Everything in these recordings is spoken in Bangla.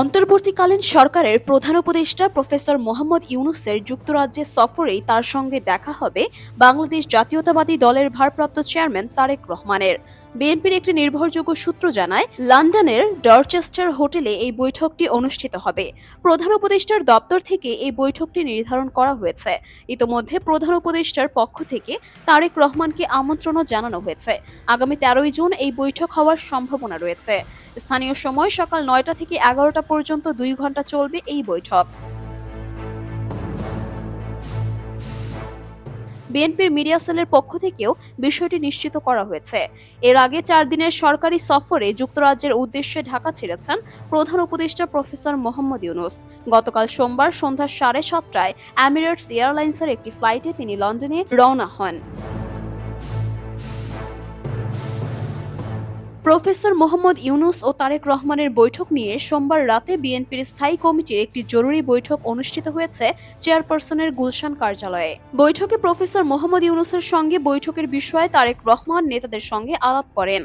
অন্তর্বর্তীকালীন সরকারের প্রধান উপদেষ্টা প্রফেসর মোহাম্মদ ইউনুসের যুক্তরাজ্যে সফরেই তার সঙ্গে দেখা হবে বাংলাদেশ জাতীয়তাবাদী দলের ভারপ্রাপ্ত চেয়ারম্যান তারেক রহমানের। বিএনপির একটি নির্ভরযোগ্য সূত্র জানায়, লন্ডনের ডরচেস্টার হোটেলে এই বৈঠকটি অনুষ্ঠিত হবে। প্রধান উপদেষ্টার দপ্তর থেকে এই বৈঠকটি নির্ধারণ করা হয়েছে। ইতোমধ্যে প্রধান উপদেষ্টার পক্ষ থেকে তারেক রহমানকে আমন্ত্রণও জানানো হয়েছে। আগামী তেরোই জুন এই বৈঠক হওয়ার সম্ভাবনা রয়েছে। স্থানীয় সময় সকাল নয়টা থেকে এগারোটা পর্যন্ত দুই ঘণ্টা চলবে এই বৈঠক। বিএনপির মিডিয়া সেলের পক্ষ থেকেও বিষয়টি নিশ্চিত করা হয়েছে। এর আগে চার দিনের সরকারি সফরে যুক্তরাজ্যের উদ্দেশ্যে ঢাকা ছেড়েছেন প্রধান উপদেষ্টা প্রফেসর মোহাম্মদ ইউনুস। গতকাল সোমবার সন্ধ্যা সাড়ে সাতটায় এমিরেটস এয়ারলাইন্সের একটি ফ্লাইটে তিনি লন্ডনে রওনা হন। প্রফেসর মোহাম্মদ ইউনুস ও তারেক রহমানের বৈঠক নিয়ে সোমবার রাতে বিএনপির স্থায়ী কমিটির একটি জরুরি বৈঠক অনুষ্ঠিত হয়েছে চেয়ারপারসনের গুলশান কার্যালয়ে। বৈঠকে প্রফেসর মোহাম্মদ ইউনুসের সঙ্গে বৈঠকের বিষয়ে তারেক রহমান নেতাদের সঙ্গে আলাপ করেন।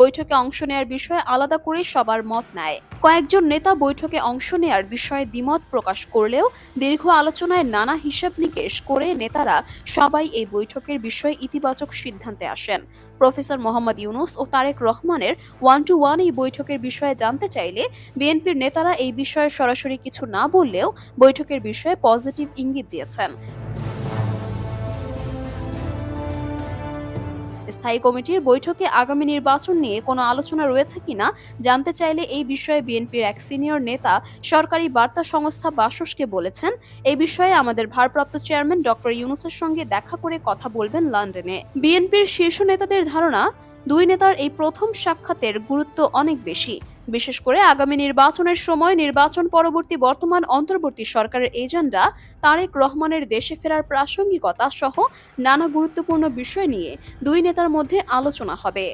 বৈঠকে অংশ নেয়ার বিষয়ে আলাদা করে সবার মত নেয়। কয়েকজন নেতা বৈঠকে অংশ নেয়ার বিষয়ে দ্বিমত প্রকাশ করলেও দীর্ঘ আলোচনায় নানা হিসাব নিকেশ করে নেতারা সবাই এই বৈঠকের বিষয়ে ইতিবাচক সিদ্ধান্তে আসেন। প্রফেসর মোহাম্মদ ইউনুস ও তারেক রহমানের ওয়ান টু ওয়ান এই বৈঠকের বিষয়ে জানতে চাইলে বিএনপির নেতারা এই বিষয়ে সরাসরি কিছু না বললেও বৈঠকের বিষয়ে পজিটিভ ইঙ্গিত দিয়েছেন। স্থায়ী কমিটির বৈঠকে আগামী নির্বাচন নিয়ে কোনো আলোচনা রয়েছে কিনা জানতে চাইলে এই বিষয়ে বিএনপির এক সিনিয়র নেতা সরকারি বার্তা সংস্থা বাসসকে বলেছেন। এই বিষয়ে আমাদের ভারপ্রাপ্ত চেয়ারম্যান ডক্টর ইউনুসের সঙ্গে দেখা করে কথা বলবেন লন্ডনে। বিএনপির শীর্ষ নেতাদের ধারণা, দুই নেতার এই প্রথম সাক্ষাতের গুরুত্ব অনেক বেশি। বিশেষ করে আগামী নির্বাচনের সময় নির্বাচন পরবর্তী বর্তমান অন্তর্বর্তী সরকারের এজেন্ডা, তারেক রহমানের দেশে ফেরার প্রাসঙ্গিকতা সহ নানা গুরুত্বপূর্ণ বিষয় নিয়ে দুই নেতার মধ্যে আলোচনা হবে।